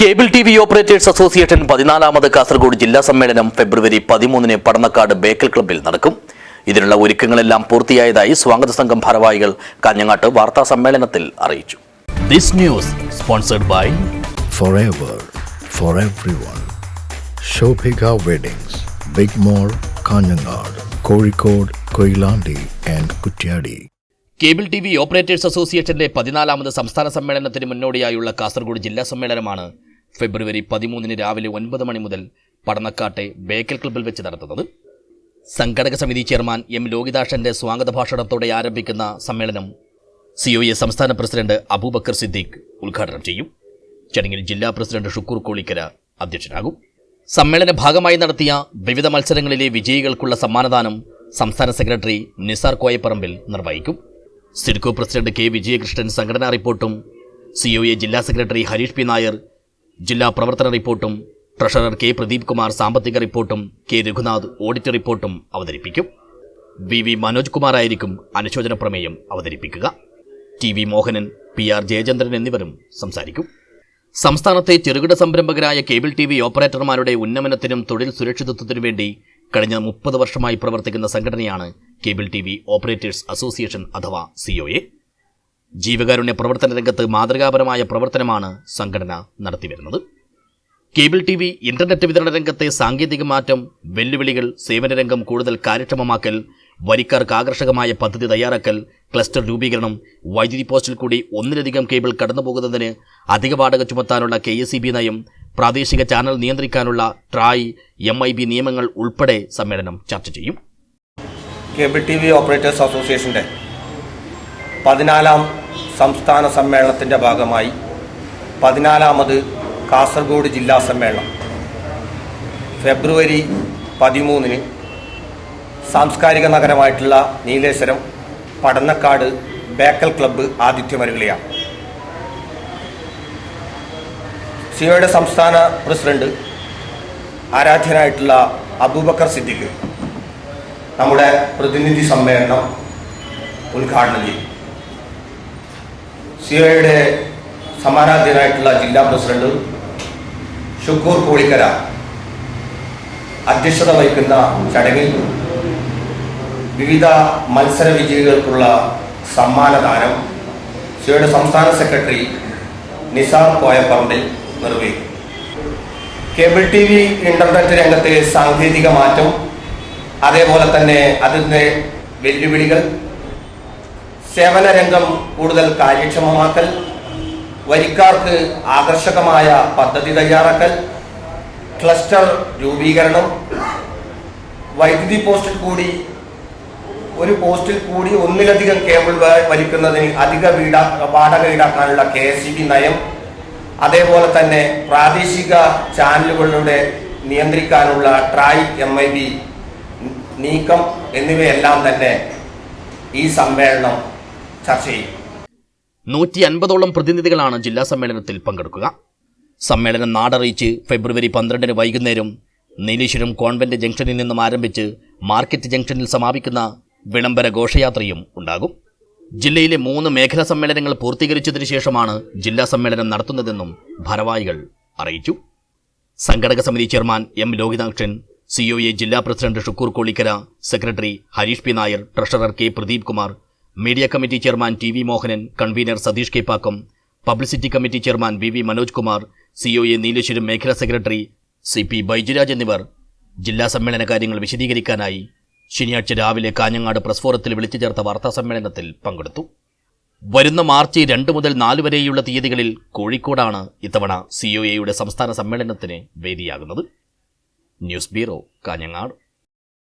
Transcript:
Cable T V operators association പതിനാലാമത് Kasaragod ജില്ലാ സമ്മേളനം ഫെബ്രുവരി പതിമൂന്നിന് പടന്നക്കാട് ബേക്കൽ ക്ലബ്ബിൽ നടക്കും ഇതിനുള്ള ഒരുക്കങ്ങളെല്ലാം പൂർത്തിയായതായി സ്വാഗത സംഘം ഭാരവാഹികൾ കാഞ്ഞങ്ങാട്ട് വാർത്താ സമ്മേളനത്തിൽ അറിയിച്ചു this news sponsored by forever for everyone. Shobhika Weddings, Big Mall, Kanyanad, Kozhikode, Koilandi and Kutyadi. Cable T V operators അസോസിയേഷന്റെ പതിനാലാമത് സംസ്ഥാന സമ്മേളനത്തിന് മുന്നോടിയായുള്ള കാസർഗോഡ് ജില്ലാ സമ്മേളനമാണ് ഫെബ്രുവരി പതിമൂന്നിന് രാവിലെ ഒൻപത് മണി മുതൽ പടന്നക്കാട്ടെ ബേക്കൽ ക്ലബ്ബിൽ വെച്ച് നടത്തുന്നത്. സംഘടക സമിതി ചെയർമാൻ എം ലോകിദാഷന്റെ സ്വാഗത ഭാഷണത്തോടെ ആരംഭിക്കുന്ന സമ്മേളനം സി ഒ എ സംസ്ഥാന പ്രസിഡന്റ് അബൂബക്കർ സിദ്ദീഖ് ഉദ്ഘാടനം ചെയ്യും. ചടങ്ങിൽ ജില്ലാ പ്രസിഡന്റ് ഷുക്കൂർ കോളിക്കര അധ്യക്ഷനാകും. സമ്മേളന ഭാഗമായി നടത്തിയ വിവിധ മത്സരങ്ങളിലെ വിജയികൾക്കുള്ള സമ്മാനദാനം സംസ്ഥാന സെക്രട്ടറി നിസാർ കോയപ്പറമ്പിൽ നിർവഹിക്കും. സിഡ്കോ പ്രസിഡന്റ് കെ വിജയകൃഷ്ണൻ സംഘടനാ റിപ്പോർട്ടും സി ഒ എ ജില്ലാ സെക്രട്ടറി ഹരീഷ് പി നായർ ജില്ലാ പ്രവർത്തന റിപ്പോർട്ടും ട്രഷറർ കെ പ്രദീപ് കുമാർ സാമ്പത്തിക റിപ്പോർട്ടും കെ രഘുനാഥ് ഓഡിറ്റ് റിപ്പോർട്ടും അവതരിപ്പിക്കും. വി വി മനോജ് കുമാർ ആയിരിക്കും അനുശോചന പ്രമേയം അവതരിപ്പിക്കുക. T V Mohanan P R Jayachandran എന്നിവരും സംസാരിക്കും. സംസ്ഥാനത്തെ ചെറുകിട സംരംഭകരായ കേബിൾ ടി വി ഓപ്പറേറ്റർമാരുടെ ഉന്നമനത്തിനും തൊഴിൽ സുരക്ഷിതത്വത്തിനു വേണ്ടി കഴിഞ്ഞ മുപ്പത് വർഷമായി പ്രവർത്തിക്കുന്ന സംഘടനയാണ് cable T V operators association അഥവാ സിഒഎ ജീവകാരുണ്യ പ്രവർത്തന രംഗത്ത് മാതൃകാപരമായ പ്രവർത്തനമാണ് സംഘടന നടത്തിവരുന്നത്. കേബിൾ ടി വി ഇന്റർനെറ്റ് വിതരണ രംഗത്തെ സാങ്കേതിക മാറ്റം വെല്ലുവിളികൾ സേവനരംഗം കൂടുതൽ കാര്യക്ഷമമാക്കൽ വരിക്കാർക്ക് ആകർഷകമായ പദ്ധതി തയ്യാറാക്കൽ ക്ലസ്റ്റർ രൂപീകരണം വൈദ്യുതി പോസ്റ്റിൽ കൂടി ഒന്നിലധികം കേബിൾ കടന്നുപോകുന്നതിന് അധിക വാടക ചുമത്താനുള്ള കെ എസ് നയം പ്രാദേശിക ചാനൽ നിയന്ത്രിക്കാനുള്ള ട്രായ് എം ഐ ബി നിയമങ്ങൾ ഉൾപ്പെടെ സമ്മേളനം ചർച്ച ചെയ്യും. കേബിൾ ടി വി ഓപ്പറേറ്റേഴ്സ് അസോസിയേഷന്റെ പതിനാലാം സംസ്ഥാന സമ്മേളനത്തിന്റെ ഭാഗമായി പതിനാലാമത് കാസർഗോഡ് ജില്ലാ സമ്മേളനം. ഫെബ്രുവരി പതിമൂന്നിന് സാംസ്കാരിക നഗരമായിട്ടുള്ള നീലേശ്വരം പടന്നക്കാട് ബേക്കൽ ക്ലബ്ബ് ആതിഥ്യമരുകയാണ് സിയോയുടെ സംസ്ഥാന പ്രസിഡന്റ് ആരാധ്യനായിട്ടുള്ള അബൂബക്കർ സിദ്ദിഖ് നമ്മുടെ പ്രതിനിധി സമ്മേളനം ഉദ്ഘാടനം ചെയ്യും. സിഒയുടെ സമാനാധ്യനായിട്ടുള്ള ജില്ലാ പ്രസിഡന്റ് ഷുക്കൂർ കോളിക്കര അധ്യക്ഷത വഹിക്കുന്ന ചടങ്ങിൽ വിവിധ മത്സര വിജയികൾക്കുള്ള സമ്മാനദാനം സിഒയുടെ സംസ്ഥാന സെക്രട്ടറി നിസാർ കോയപ്പറമ്പിൽ നിർവഹിക്കും. കേബിൾ ടി വി ഇന്റർനെറ്റ് രംഗത്തെ സാങ്കേതിക മാറ്റം അതേപോലെ തന്നെ അതിന്റെ വെല്ലുവിളികൾ സേവന രംഗം കൂടുതൽ കാര്യക്ഷമമാക്കൽ വരിക്കാർക്ക് ആകർഷകമായ പദ്ധതി തയ്യാറാക്കൽ ക്ലസ്റ്റർ രൂപീകരണം വൈദ്യുതി പോസ്റ്റിൽ കൂടി ഒരു പോസ്റ്റിൽ കൂടി ഒന്നിലധികം കേബിൾ വലിക്കുന്നതിന് അധിക വീടാ വാടക ഈടാക്കാനുള്ള കെ എസ് നയം അതേപോലെ തന്നെ പ്രാദേശിക ചാനലുകളിലൂടെ നിയന്ത്രിക്കാനുള്ള ട്രായ് എം ഐ ബി നീക്കം എന്നിവയെല്ലാം തന്നെ ഈ സമ്മേളനം ചർച്ച ചെയ്യും. നൂറ്റി അൻപതോളം പ്രതിനിധികളാണ് ജില്ലാ സമ്മേളനത്തിൽ പങ്കെടുക്കുക. സമ്മേളനം നാടറിയിച്ച് ഫെബ്രുവരി പന്ത്രണ്ടിന് വൈകുന്നേരം നീലീശ്വരം കോൺവെന്റ് ജംഗ്ഷനിൽ നിന്നും ആരംഭിച്ച് മാർക്കറ്റ് ജംഗ്ഷനിൽ സമാപിക്കുന്ന വിളംബര ഘോഷയാത്രയും ഉണ്ടാകും. ജില്ലയിലെ മൂന്ന് മേഖലാ സമ്മേളനങ്ങൾ പൂർത്തീകരിച്ചതിനു ശേഷമാണ് ജില്ലാ സമ്മേളനം നടത്തുന്നതെന്നും ഭാരവാഹികൾ അറിയിച്ചു. സംഘടക സമിതി ചെയർമാൻ എം ലോഹിതാക്ഷൻ സിഒഎ ജില്ലാ president Shukoor Kolikkara secretary Harish P Nair treasurer K Pradeep Kumar media committee chairman T V Mohanan convener Satheesh K Pakkam publicity committee chairman V V Manoj Kumar C O A Nileshwaram മേഖലാ secretary C P Baijuraj എന്നിവർ. ജില്ലാ സമ്മേളന കാര്യങ്ങൾ വിശദീകരിക്കാനായി ശനിയാഴ്ച രാവിലെ Kanhangad press ഫോറത്തിൽ വിളിച്ചു ചേർത്ത വാർത്താ സമ്മേളനത്തിൽ പങ്കെടുത്തു. വരുന്ന മാർച്ച് രണ്ട് മുതൽ നാല് വരെയുള്ള തീയതികളിൽ കോഴിക്കോടാണ് ഇത്തവണ സി ഒ എയുടെ സംസ്ഥാന സമ്മേളനത്തിന് വേദിയാകുന്നത്. News bureau Kanhangad.